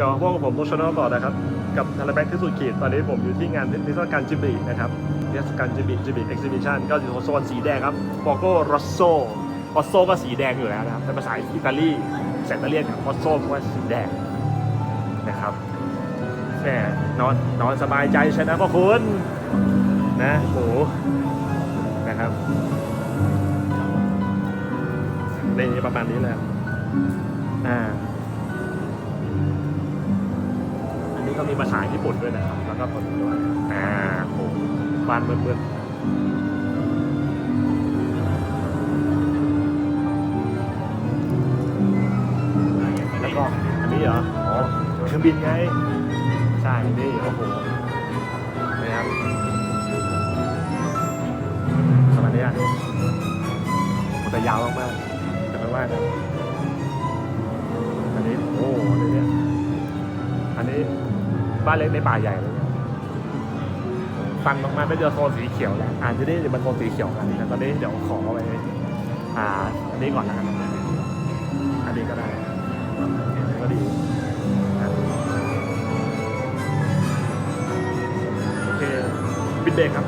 ก็พวกผมโนชนอลก่อนนะครับ กับทาราแบ็กที่สุดขีด ตอนนี้ผมอยู่ที่งานเทศกาลจิบินะครับเทศกาลจิบิจิบิเอ็กซิบิชันก็อยู่โซนสีแดงครับโปโกโรสโซโรสโซก็สีแดงอยู่แล้วนะครับเป็นภาษาอิตาลีแสงอิตาเลียนครับโรสโซแปลว่าสีแดงนะครับแหมนอนนอนสบายใจใช่ไหมพ่อคุณนะโหนะครับนี่ประมาณนี้แหละอ่า มีภาษาญี่ปุ่นด้วยนะครับ แล้วก็คนด้วยอ่าโอ้บ้านเมือนๆแล้วก็อันนี้เหรอ อ๋อเครื่องบินไง ใช่ นี่โอ้โหนะครับสวัสดีอะมันจะยาวมากๆแต่ไม่ว่ากันอันนี้ โอ้อันนี้เนี่ยอันนี้ บ้านเล็กในป่าใหญ่เลยเนี่ยฟังออกมาเป็นเดือโซนสีเขียวแล้วอ่านจะได้เดี๋ยวมันโซนสีเขียวกันแต่ตอนนี้เดี๋ยวขอไปอ่าอันนี้ก่อนแล้วกันอันนี้ก็ได้ก็ดีโอเคปิดเบรกครับ